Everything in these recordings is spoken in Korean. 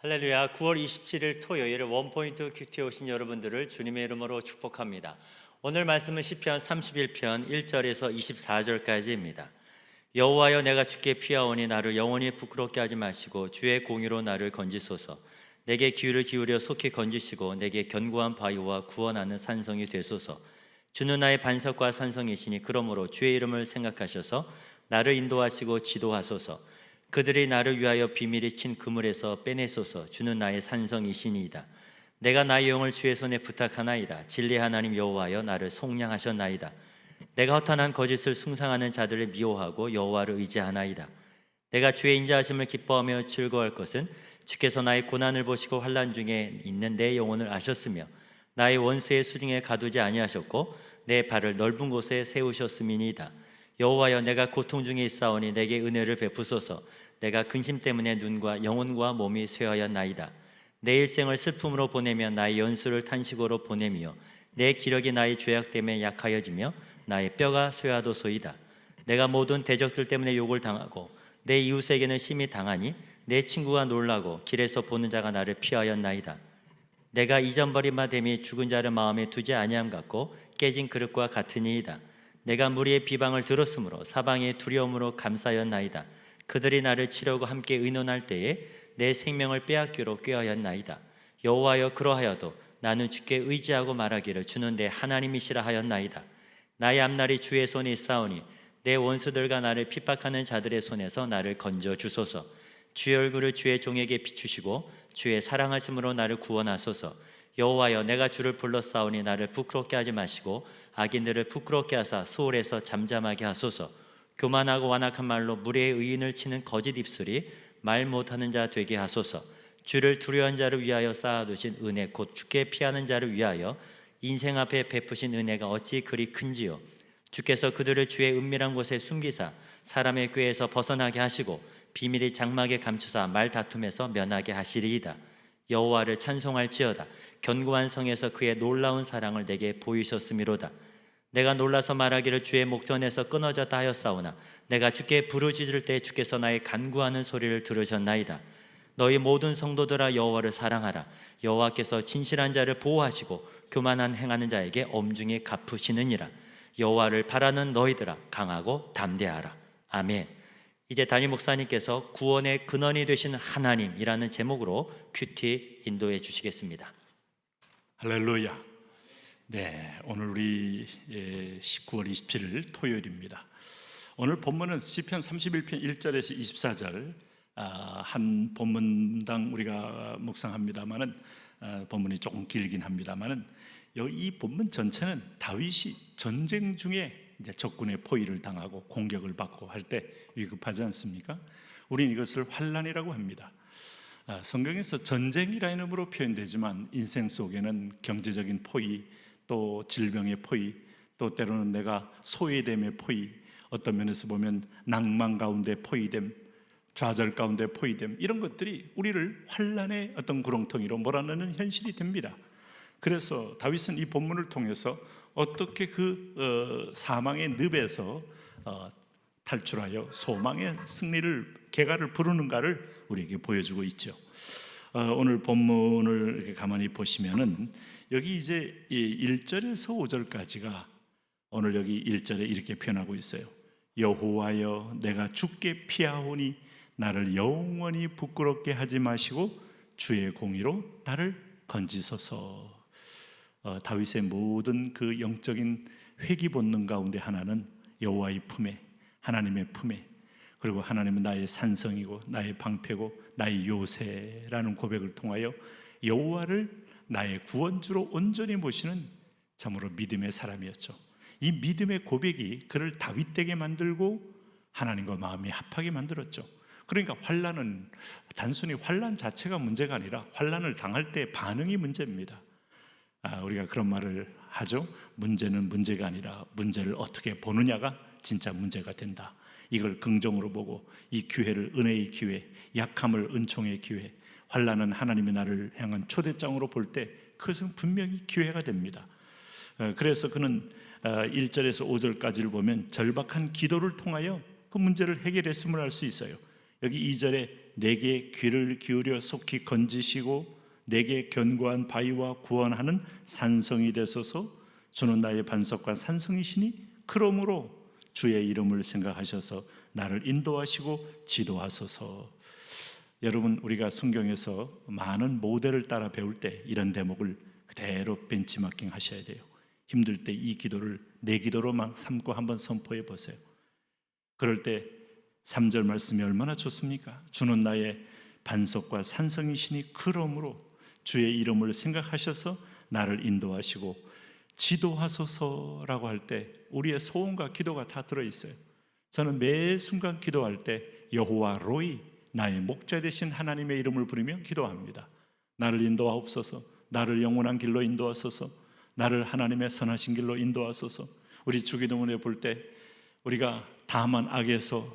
할렐루야 9월 27일 토요일 원포인트 큐티에 오신 여러분들을 주님의 이름으로 축복합니다. 오늘 말씀은 시편 31편 1절에서 24절까지입니다. 여호와여 내가 주께 피하오니 나를 영원히 부끄럽게 하지 마시고 주의 공의로 나를 건지소서 내게 귀를 기울여 속히 건지시고 내게 견고한 바위와 구원하는 산성이 되소서 주는 나의 반석과 산성이시니 그러므로 주의 이름을 생각하셔서 나를 인도하시고 지도하소서 그들이 나를 위하여 비밀이 친 그물에서 빼내소서. 주는 나의 산성이시니이다. 내가 나의 영을 주의 손에 부탁하나이다. 진리 하나님 여호와여 나를 속량하셨나이다. 내가 허탄한 거짓을 숭상하는 자들을 미워하고 여호와를 의지하나이다. 내가 주의 인자하심을 기뻐하며 즐거워할 것은 주께서 나의 고난을 보시고 환난 중에 있는 내 영혼을 아셨으며 나의 원수의 수중에 가두지 아니하셨고 내 발을 넓은 곳에 세우셨음이니이다 여호와여 내가 고통 중에 있사오니 내게 은혜를 베푸소서. 내가 근심 때문에 눈과 영혼과 몸이 쇠하였나이다. 내 일생을 슬픔으로 보내며 나의 연수를 탄식으로 보내며 내 기력이 나의 죄악 때문에 약하여지며 나의 뼈가 쇠하도소이다. 내가 모든 대적들 때문에 욕을 당하고 내 이웃에게는 심히 당하니 내 친구가 놀라고 길에서 보는 자가 나를 피하였나이다. 내가 이전버림마 됨이 죽은 자를 마음에 두지 아니함 같고 깨진 그릇과 같으니이다 내가 무리의 비방을 들었으므로 사방의 두려움으로 감싸였나이다. 그들이 나를 치려고 함께 의논할 때에 내 생명을 빼앗기로 꾀하였나이다. 여호와여 그러하여도 나는 주께 의지하고 말하기를 주는 내 하나님이시라 하였나이다. 나의 앞날이 주의 손에 있사오니 내 원수들과 나를 핍박하는 자들의 손에서 나를 건져 주소서. 주의 얼굴을 주의 종에게 비추시고 주의 사랑하심으로 나를 구원하소서. 여호와여 내가 주를 불렀사오니 나를 부끄럽게 하지 마시고 악인들을 부끄럽게 하사 수월에서 잠잠하게 하소서. 교만하고 완악한 말로 무리의 의인을 치는 거짓 입술이 말 못하는 자 되게 하소서. 주를 두려워한 자를 위하여 쌓아두신 은혜 곧 주께 피하는 자를 위하여 인생 앞에 베푸신 은혜가 어찌 그리 큰지요? 주께서 그들을 주의 은밀한 곳에 숨기사 사람의 꾀에서 벗어나게 하시고 비밀이 장막에 감추사 말 다툼에서 면하게 하시리이다. 여호와를 찬송할지어다. 견고한 성에서 그의 놀라운 사랑을 내게 보이셨음이로다 내가 놀라서 말하기를 주의 목전에서 끊어졌다 하였사오나 내가 주께 부르짖을 때 주께서 나의 간구하는 소리를 들으셨나이다. 너희 모든 성도들아 여호와를 사랑하라. 여호와께서 진실한 자를 보호하시고 교만한 행하는 자에게 엄중히 갚으시느니라. 여호와를 바라는 너희들아 강하고 담대하라. 아멘. 이제 담임 목사님께서 구원의 근원이 되신 하나님이라는 제목으로 큐티 인도해 주시겠습니다. 할렐루야. 네, 오늘 우리 9월 27일 토요일입니다. 오늘 본문은 시편 31편 1절에서 24절 아, 한 본문당 우리가 묵상합니다만은 아, 본문이 조금 길긴 합니다만은 이 본문 전체는 다윗이 전쟁 중에 이제 적군의 포위를 당하고 공격을 받고 할 때 위급하지 않습니까? 우리는 이것을 환란이라고 합니다. 아, 성경에서 전쟁이라는 이름으로 표현되지만 인생 속에는 경제적인 포위, 또 질병의 포위, 또 때로는 내가 소외됨의 포위, 어떤 면에서 보면 낭만 가운데 포위됨, 좌절 가운데 포위됨 이런 것들이 우리를 환란의 어떤 구렁텅이로 몰아넣는 현실이 됩니다. 그래서 다윗은 이 본문을 통해서 어떻게 그 어, 사망의 늪에서 어, 탈출하여 소망의 승리를 개가를 부르는가를 우리에게 보여주고 있죠. 어, 오늘 본문을 가만히 보시면은 여기 이제 1절에서 5절까지가 오늘 여기 1절에 이렇게 표현하고 있어요. 여호와여 내가 죽게 피하오니 나를 영원히 부끄럽게 하지 마시고 주의 공의로 나를 건지소서. 어, 다윗의 모든 그 영적인 회귀 본능 가운데 하나는 여호와의 품에 하나님의 품에 그리고 하나님은 나의 산성이고 나의 방패고 나의 요새라는 고백을 통하여 여호와를 나의 구원주로 온전히 모시는 참으로 믿음의 사람이었죠. 이 믿음의 고백이 그를 다윗되게 만들고 하나님과 마음이 합하게 만들었죠. 그러니까 환란은 단순히 환란 자체가 문제가 아니라 환란을 당할 때 반응이 문제입니다. 아, 우리가 그런 말을 하죠. 문제는 문제가 아니라 문제를 어떻게 보느냐가 진짜 문제가 된다. 이걸 긍정으로 보고 이 기회를 은혜의 기회, 약함을 은총의 기회, 환란은 하나님의 나를 향한 초대장으로 볼 때 그것은 분명히 기회가 됩니다. 어, 그래서 그는 1절에서 어, 5절까지를 보면 절박한 기도를 통하여 그 문제를 해결했음을 알 수 있어요. 여기 2절에 내게 귀를 기울여 속히 건지시고 내게 견고한 바위와 구원하는 산성이 되소서 주는 나의 반석과 산성이시니 그러므로 주의 이름을 생각하셔서 나를 인도하시고 지도하소서. 여러분 우리가 성경에서 많은 모델을 따라 배울 때 이런 대목을 그대로 벤치마킹 하셔야 돼요. 힘들 때 이 기도를 내 기도로 막 삼고 한번 선포해 보세요. 그럴 때 3절 말씀이 얼마나 좋습니까? 주는 나의 반석과 산성이시니 그러므로 주의 이름을 생각하셔서 나를 인도하시고 지도하소서라고 할 때 우리의 소원과 기도가 다 들어 있어요. 저는 매 순간 기도할 때 여호와 로이 나의 목자 되신 하나님의 이름을 부르며 기도합니다. 나를 인도하옵소서. 나를 영원한 길로 인도하소서. 나를 하나님의 선하신 길로 인도하소서. 우리 주기도문에 볼 때 우리가 다만 악에서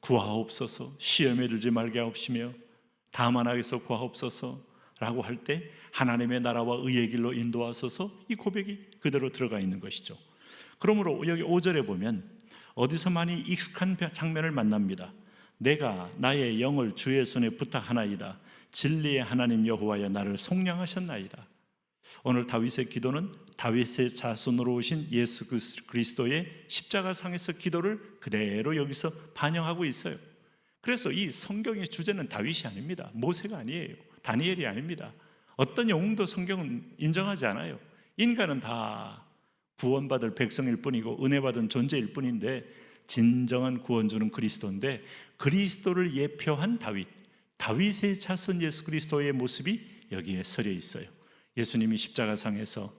구하옵소서 시험에 들지 말게 하옵시며 다만 악에서 구하옵소서 라고 할 때 하나님의 나라와 의의 길로 인도하소서 이 고백이 그대로 들어가 있는 것이죠. 그러므로 여기 5절에 보면 어디서 많이 익숙한 장면을 만납니다. 내가 나의 영을 주의 손에 부탁하나이다. 진리의 하나님 여호와여 나를 속량하셨나이다. 오늘 다윗의 기도는 다윗의 자손으로 오신 예수 그리스도의 십자가 상에서 기도를 그대로 여기서 반영하고 있어요. 그래서 이 성경의 주제는 다윗이 아닙니다. 모세가 아니에요. 다니엘이 아닙니다. 어떤 영웅도 성경은 인정하지 않아요. 인간은 다 구원받을 백성일 뿐이고 은혜 받은 존재일 뿐인데 진정한 구원주는 그리스도인데 그리스도를 예표한 다윗, 다윗의 자손 예수 그리스도의 모습이 여기에 서려 있어요. 예수님이 십자가상에서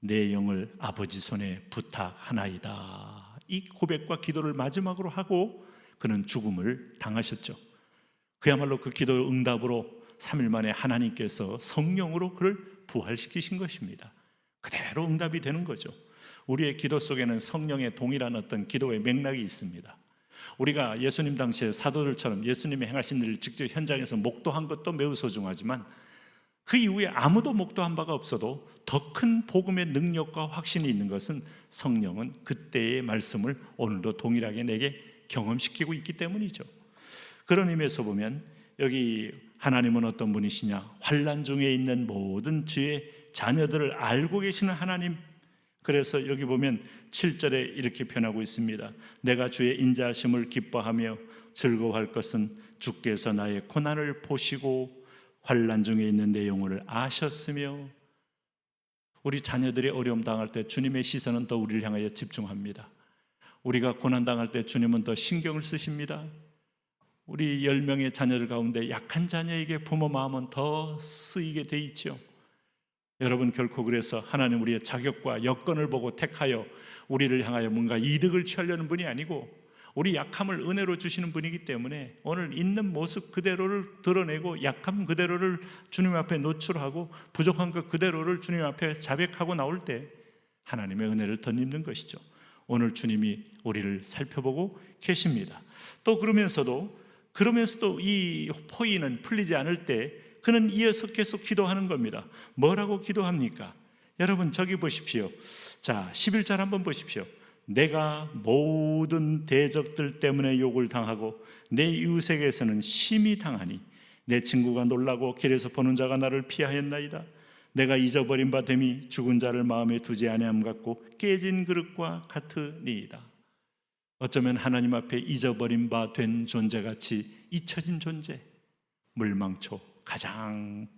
내 영을 아버지 손에 부탁하나이다. 이 고백과 기도를 마지막으로 하고 그는 죽음을 당하셨죠. 그야말로 그 기도 응답으로 3일 만에 하나님께서 성령으로 그를 부활시키신 것입니다. 그대로 응답이 되는 거죠. 우리의 기도 속에는 성령의 동일한 어떤 기도의 맥락이 있습니다. 우리가 예수님 당시에 사도들처럼 예수님이 행하신 일을 직접 현장에서 목도한 것도 매우 소중하지만 그 이후에 아무도 목도한 바가 없어도 더 큰 복음의 능력과 확신이 있는 것은 성령은 그때의 말씀을 오늘도 동일하게 내게 경험시키고 있기 때문이죠. 그런 의미에서 보면 여기 하나님은 어떤 분이시냐? 환란 중에 있는 모든 주의 자녀들을 알고 계시는 하나님. 그래서 여기 보면 7절에 이렇게 표현하고 있습니다. 내가 주의 인자하심을 기뻐하며 즐거워할 것은 주께서 나의 고난을 보시고 환란 중에 있는 내 영혼을 아셨으며 우리 자녀들이 어려움 당할 때 주님의 시선은 더 우리를 향하여 집중합니다. 우리가 고난 당할 때 주님은 더 신경을 쓰십니다. 우리 10명의 자녀들 가운데 약한 자녀에게 부모 마음은 더 쓰이게 돼 있죠. 여러분 결코 그래서 하나님 우리의 자격과 여건을 보고 택하여 우리를 향하여 뭔가 이득을 취하려는 분이 아니고 우리 약함을 은혜로 주시는 분이기 때문에 오늘 있는 모습 그대로를 드러내고 약함 그대로를 주님 앞에 노출하고 부족한 것 그대로를 주님 앞에 자백하고 나올 때 하나님의 은혜를 덧입는 것이죠. 오늘 주님이 우리를 살펴보고 계십니다. 또 그러면서도 그러면서도 이 포인은 풀리지 않을 때 그는 이어서 계속 기도하는 겁니다. 뭐라고 기도합니까? 여러분 저기 보십시오. 자, 11절 한번 보십시오. 내가 모든 대적들 때문에 욕을 당하고 내 이웃에게서는 심히 당하니 내 친구가 놀라고 길에서 보는 자가 나를 피하였나이다. 내가 잊어버린 바 됨이 죽은 자를 마음에 두지 아니함 같고 깨진 그릇과 같으니이다. 어쩌면 하나님 앞에 잊어버린 바 된 존재같이 잊혀진 존재, 물망초 가장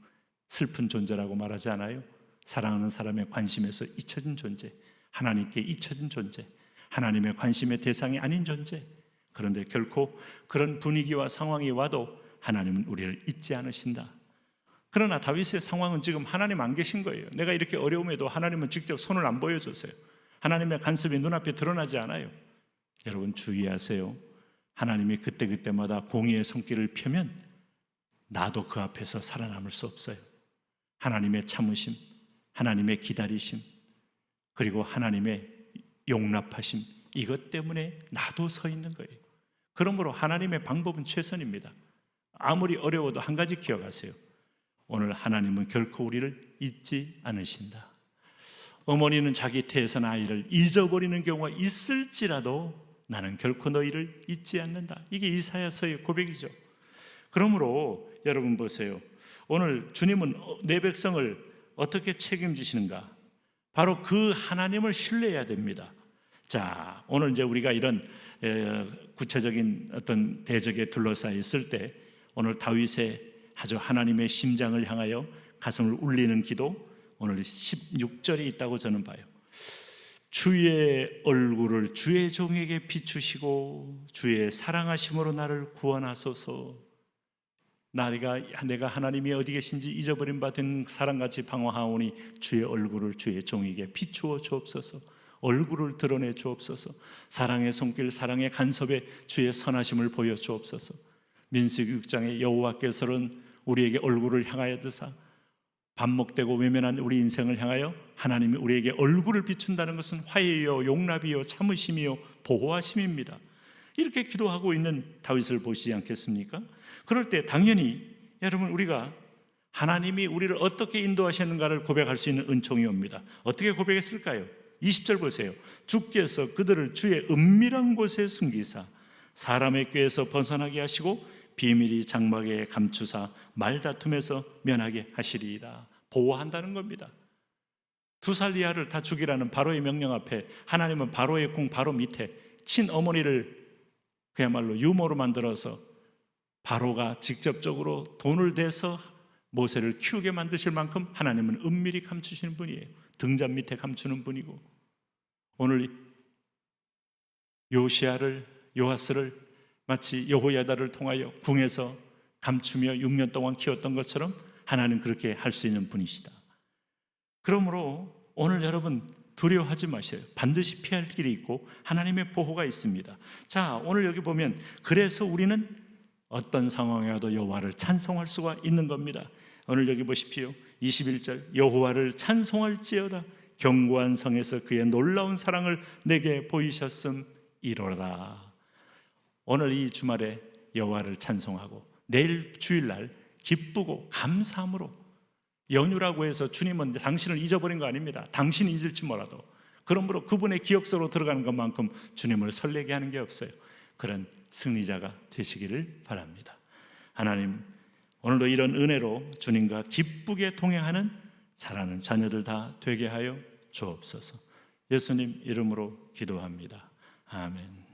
슬픈 존재라고 말하지 않아요? 사랑하는 사람의 관심에서 잊혀진 존재, 하나님께 잊혀진 존재, 하나님의 관심의 대상이 아닌 존재. 그런데 결코 그런 분위기와 상황이 와도 하나님은 우리를 잊지 않으신다. 그러나 다윗의 상황은 지금 하나님 안 계신 거예요. 내가 이렇게 어려움에도 하나님은 직접 손을 안 보여줬어요. 하나님의 간섭이 눈앞에 드러나지 않아요. 여러분 주의하세요. 하나님이 그때그때마다 공의의 손길을 펴면 나도 그 앞에서 살아남을 수 없어요. 하나님의 참으심, 하나님의 기다리심, 그리고 하나님의 용납하심, 이것 때문에 나도 서 있는 거예요. 그러므로 하나님의 방법은 최선입니다. 아무리 어려워도 한 가지 기억하세요. 오늘 하나님은 결코 우리를 잊지 않으신다. 어머니는 자기 태에서 아이를 잊어버리는 경우가 있을지라도 나는 결코 너희를 잊지 않는다. 이게 이사야서의 고백이죠. 그러므로 여러분 보세요. 오늘 주님은 내 백성을 어떻게 책임지시는가? 바로 그 하나님을 신뢰해야 됩니다. 자, 오늘 이제 우리가 이런 에, 구체적인 어떤 대적에 둘러싸여 있을 때 오늘 다윗의 아주 하나님의 심장을 향하여 가슴을 울리는 기도 오늘 16절에 있다고 저는 봐요. 주의 얼굴을 주의 종에게 비추시고 주의 사랑하심으로 나를 구원하소서. 나리가 내가 하나님이 어디 계신지 잊어버린 바 된 사람같이 방황하오니 주의 얼굴을 주의 종에게 비추어 주옵소서. 얼굴을 드러내 주옵소서. 사랑의 손길, 사랑의 간섭에 주의 선하심을 보여 주옵소서. 민수기 6장에 여호와께서는 우리에게 얼굴을 향하여 드사 반목되고 외면한 우리 인생을 향하여 하나님이 우리에게 얼굴을 비춘다는 것은 화해요, 용납이요, 참으심이요, 보호하심입니다. 이렇게 기도하고 있는 다윗을 보시지 않겠습니까? 그럴 때 당연히 여러분 우리가 하나님이 우리를 어떻게 인도하셨는가를 고백할 수 있는 은총이 옵니다. 어떻게 고백했을까요? 20절 보세요. 주께서 그들을 주의 은밀한 곳에 숨기사 사람의 꾀에서 벗어나게 하시고 비밀이 장막에 감추사 말다툼에서 면하게 하시리이다. 보호한다는 겁니다. 두 살 이하를 다 죽이라는 바로의 명령 앞에 하나님은 바로의 궁 바로 밑에 친어머니를 그야말로 유모로 만들어서 바로가 직접적으로 돈을 대서 모세를 키우게 만드실 만큼 하나님은 은밀히 감추시는 분이에요. 등잔 밑에 감추는 분이고 오늘 요시아를 요하스를 마치 여호야다를 통하여 궁에서 감추며 6년 동안 키웠던 것처럼 하나님 그렇게 할 수 있는 분이시다. 그러므로 오늘 여러분 두려워하지 마세요. 반드시 피할 길이 있고 하나님의 보호가 있습니다. 자, 오늘 여기 보면 그래서 우리는 어떤 상황에도 여호와를 찬송할 수가 있는 겁니다. 오늘 여기 보십시오. 21절 여호와를 찬송할지어다 견고한 성에서 그의 놀라운 사랑을 내게 보이셨음 이로라. 오늘 이 주말에 여호와를 찬송하고 내일 주일날 기쁘고 감사함으로 연휴라고 해서 주님은 당신을 잊어버린 거 아닙니다. 당신이 잊을지 몰라도 그러므로 그분의 기억서로 들어가는 것만큼 주님을 설레게 하는 게 없어요. 그런 승리자가 되시기를 바랍니다. 하나님 오늘도 이런 은혜로 주님과 기쁘게 동행하는 사랑하는 자녀들 다 되게 하여 주옵소서. 예수님 이름으로 기도합니다. 아멘.